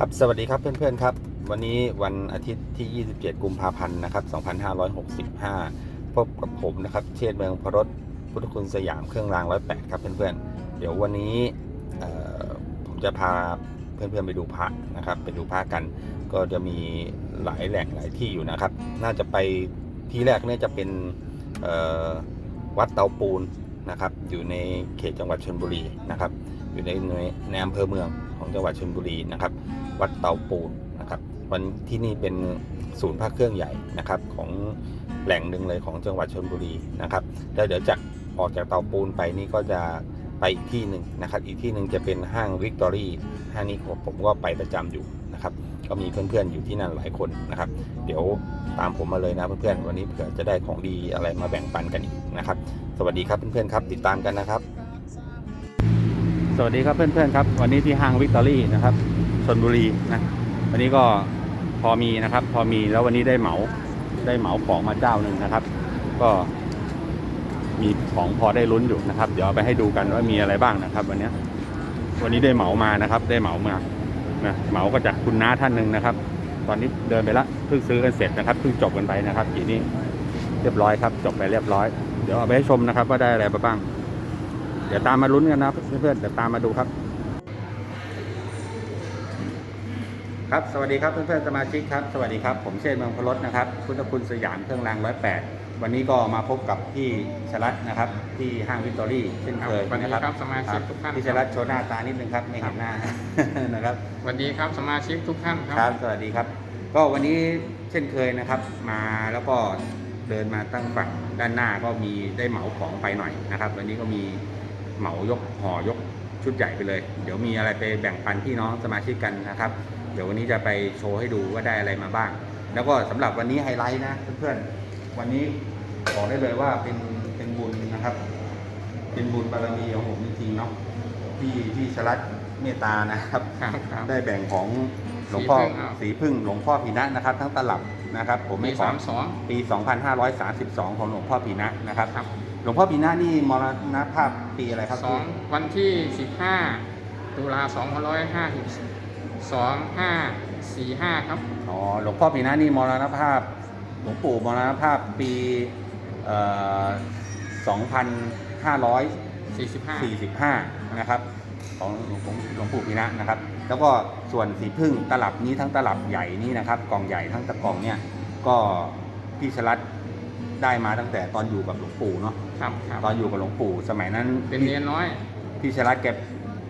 ครับสวัสดีครับเพื่อนๆครับ วันนี้วันอาทิตย์ที่ 27 กุมภาพันธ์นะครับ 2565 พบกับผมนะครับ เชษเมืองพรสพุทธคุณสยามเครื่องรางร้อยแปดครับเพื่อนๆ เดี๋ยววันนี้ผมจะพาเพื่อนๆไปดูพระนะครับ ไปดูพระกัน ก็จะมีหลายแหล่งหลายที่อยู่นะครับ น่าจะไปที่แรกเนี่ยจะเป็นวัดเตาปูนนะครับ อยู่ในเขตจังหวัดชลบุรีนะครับ อยู่ในในอำเภอเมืองของจังหวัดชลบุรีนะครับ วัดเตาปูนนะครับวันที่นี่เป็นศูนย์พระเครื่องใหญ่นะครับของแหล่งหนึ่งเลยของจังหวัดชลบุรีนะครับแล้วเดี๋ยวจากออกจากเตาปูนไปนี่ก็จะไปอีกที่หนึ่งนะครับ อีกที่หนึ่งจะเป็นห้างวิกตอรี่ห้างนี้ผมผมก็ไปประจำอยู่นะครับ ก็มีเพื่อนๆอยู่ที่นั่นหลายคนนะครับ เดี๋ยวตามผมมาเลยนะเพื่อนๆวันนี้เผื่อจะได้ของดีอะไรมาแบ่งปันกันอีกนะครับ สวัสดีครับเพื่อนๆครับ ติดตามกันนะครับ สวัสดีครับเพื่อนๆครับ วันนี้ที่ห้างวิกตอรี่นะครับชนบุรีนะวันนี้ก็พอมีนะครับ พอมีแล้ววันนี้ได้เหมาได้เหมาของมาเจ้าหนึ่งนะครับ ก็มีของพอได้ลุ้นอยู่นะครับ เดี๋ยวไปให้ดูกันว่ามีอะไรบ้างนะครับ วันนี้วันนี้ได้เหมามานะครับ ได้เหมามานะเหมาก็จากคุณน้าท่านหนึ่งนะครับ ตอนนี้เดินไปละเพิ่งซื้อกันเสร็จนะครับเพิ่งจบกันไปนะครับทีนี้เรียบร้อยครับ จบไปเรียบร้อย เดี๋ยวเอาไปให้ชมนะครับ ว่าได้อะไรมาบ้าง เดี๋ยวตามมาลุ้นกันนะเพื่อนๆเดี๋ยวตามมาดูครับ ครับสวัสดีครับเพื่อนๆสมาชิกครับสวัสดีครับ ผมเชษฐ์เมืองพลดนะครับพุทธคุณสยามเครื่องรางร้อยแปดวันนี้ก็มาพบกับพี่ชลัดนะครับ ที่ห้างวิกตอรี่เช่นเคยครับสวัสดีนะครับสมาชิกทุกท่านพี่ชลัดโชว์หน้าตานิดนึงครับไม่เห็นหน้านะครับสวัสดีครับสมาชิกทุกท่านคครัรับสวัสดีครับ ก็วันนี้เช่นเคยนะครับ มาแล้วก็เดินมาตั้งฝั่งด้านหน้าก็มีได้เหมาของไปหน่อยนะครับ วันนี้ก็มี เหมายกห่อยกชุดใหญ่ไปเลย เดี๋ยวมีอะไรไปแบ่งปันพี่น้องสมาชิกกันนะครับ เดี๋ยววันนี้จะไปโชว์ให้ดูว่าได้อะไรมาบ้าง แล้วก็สำหรับวันนี้ไฮไลท์นะเพื่อนๆวันนี้บอกได้เลยว่าเป็นเป็นบุญนะครับ เป็นบุญบารมีของผมจริงๆเนาะที่ที่ชลัดเมตตานะครับครับครับ ได้แบ่งของหลวงพ่อสีพึ่งอ้าวสีพึ่งหลวงพ่อพีนะนะครับ ทั้งตลับนะครับ ผมปีไม่ขอสามสองปี 2532 ของหลวงพ่อพีนะนะครับครับห ลวงพ่อพีนะนี่มรณภาพปีอะไรครับสองวันที่สิบห้าตุลาสองพันร้อยห้าสิบสองห้าสี่ห้าครับ อ๋อหลวงพ่อพีนะนี่มรณภาพ หลวงปู่มรณภาพปีเอ่อ2545สี่สิบห้านะครับ ของหลวงหลวงปู่พีนะนะครับ แล้วก็ส่วนสีพึ่งตลับนี้ทั้งตลับใหญ่นี้นะครับกล่องใหญ่ทั้งตะกล่องเนี่ยก็พี่ชลัด ได้มาตั้งแต่ตอนอยู่กับหลวงปู่เนาะครับครับตอนอยู่กับหลวงปู่ สมัยนั้นเป็นเนียนน้อย พี่ชลัดแก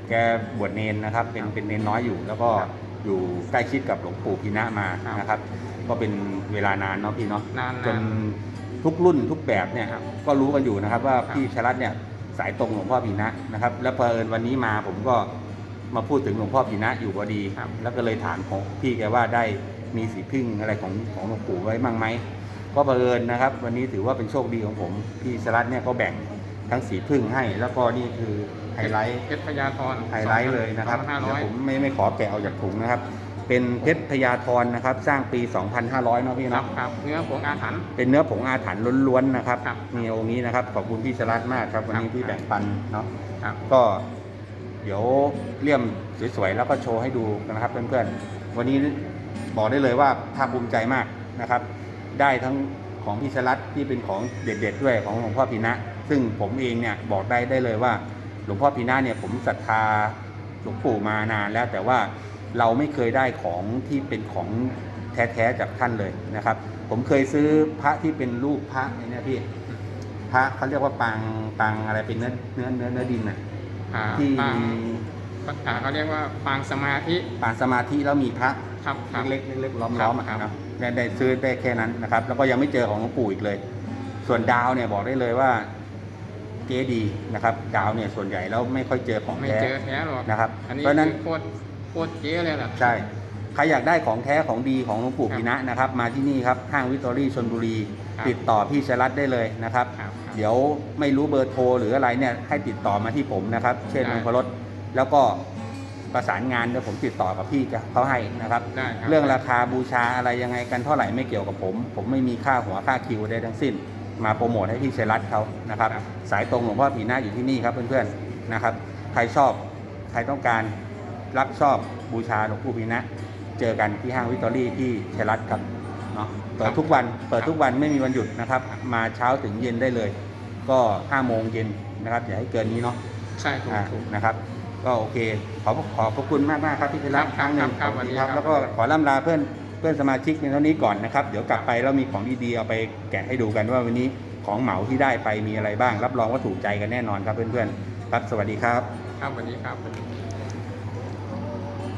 แกบวชเนนนะครับ เป็นเป็นเนนน้อยอยู่ แล้วก็ครับอยู่ใกล้ชิดกับหลวงปู่พีนะมาครับนะครับ ก็เป็นเวลานานเนาะพี่เนาะนานจนานนทุกรุ่นทุกแบบเนี่ยครับก็รู้กันอยู่นะครับ ว่าครับพี่ชลัดเนี่ยสายตรงหลวงพ่อพีนะนะครับ แล้วเพอเอิญวันนี้มาผมก็มาพูดถึงหลวงพ่อพีนะอยู่พอดีครับแล้วก็เลยถามของพี่แกว่าได้มีสีพึ่งอะไรของของหลวงปู่ไว้มั่งไหม ก็บังเอิญนะครับ วันนี้ถือว่าเป็นโชคดีของผมพี่ชลัดเนี่ยก็แบ่งทั้งสีพึ่งให้ แล้วก็นี่คือไฮไลท์เพชรพญาธรไฮไลท์เลยนะครับห้าเดี๋ร้ยวอยผมไม่ไม่ขอแกะออกจากถุงนะครับ เป็นเพชรพญาธรนะครับ สร้างปี 2,500เนาะพี่ครับเนาะครับเนื้อผงอาถรรพ์เป็นเนื้อผงอาถรรพ์ล้วนๆนะครับครับนี่องค์นี้นะครับขอบคุณพี่ชลัดมากครับ วันนี้ครับที่แบ่งปันเนาะครับก็เดี๋ยวเลี่ยมสวยๆแล้วก็โชว์ให้ดูนะครับเพื่อนๆวันนี้บอกได้เลยว่าภาคภูมิใจมากนะครับ ได้ทั้งของพี่ชลัดที่เป็นของเด็ดๆด้วยของหลวงพ่อพีนะ ซึ่งผมเองเนี่ยบอกได้ได้เลยว่า หลวงพ่อพีนะเนี่ยผมศรัทธาหลวงปู่มานานแล้ว แต่ว่าเราไม่เคยได้ของที่เป็นของแท้ๆจากท่านเลยนะครับ ผมเคยซื้อพระที่เป็นรูปพระเนี่ยพี่พระเขาเรียกว่าปางปางอะไรเป็นเนื้อเนื้อเนื้อเนื้อดินน่ะอ่าที่ปางมีอ่าเขาเรียกว่าปางสมาธิปางสมาธิแล้วมีพระ ครับครับเล็กๆเล็กๆล้อมครัล้บอมอะครับครับได้ได้ซื้อได้แค่นั้นนะครับ แล้วก็ยังไม่เจอของหลวงปู่อีกเลย ส่วนดาวเนี่ยบอกได้เลยว่าเก๊ดีนะครับ ดาวเนี่ยส่วนใหญ่แล้วไม่ค่อยเจอของไม่แท้เจอแท้หรอกนะครับอันนี้เพราะฉะนั้น คือโคตรโคตรเจ๊เลยล่ะ ใช่ ใครอยากได้ของแท้ของดีของหลวงปู่ครับพีนะนะครับ มาที่นี่ครับ ห้างวิตอรี่ชนบุรี ครับติดต่อพี่ชลัดได้เลยนะครับ ครับครับเดี๋ยวไม่รู้เบอร์โทรหรืออะไรเนี่ยให้ติดต่อมาที่ผมนะครับ เช่นได้ มังคลรถแล้วก็ ประสานงานเดี๋ยวผมติดต่อกับพี่เขาให้นะครับ ได้คบเรื่องราคาบูชาอะไรยังไงกันเท่าไหร่ไม่เกี่ยวกับผม ผมไม่มีค่าหัวค่าคิวใดทั้งสิ้น มาโปรโมทให้พี่ชัยรัตน์เขานะครับ ครับ สายตรงหลวงพ่อผีหน้าอยู่ที่นี่ครับเพื่อนๆนะครับ ใครชอบใครต้องการรักชอบบูชาหลวงปู่พีนะเจอกันที่ห้างวิกตอรี่ที่ชัยรัตน์ครับเนาะเปิดทุกวันเปิดทุกวันไม่มีวันหยุดนะครับ มาเช้าถึงเย็นได้เลย ก็5โมงเย็นนะครับอย่าให้เกินนี้เนาะ ใช่ถูกอ่าถูก นะครับ ก็โอเค ขอขอบพระคุณมากมากๆครับที่ไปรับครับครั้งหนึ่งครับขอณสวัสดีครับครับ แล้วก็ขอล่ำลาเพื่อนเพื่อนสมาชิกในเท่านี้ก่อนนะครับ เดี๋ยวกลับไปแล้วมีของดีๆเอาไปแกะให้ดูกันว่าวันนี้ของเหมาที่ได้ไปมีอะไรบ้าง รับรองว่าถูกใจกันแน่นอนครับเพื่อนๆครับสวัสดีครับ ครับสวัสดีครับ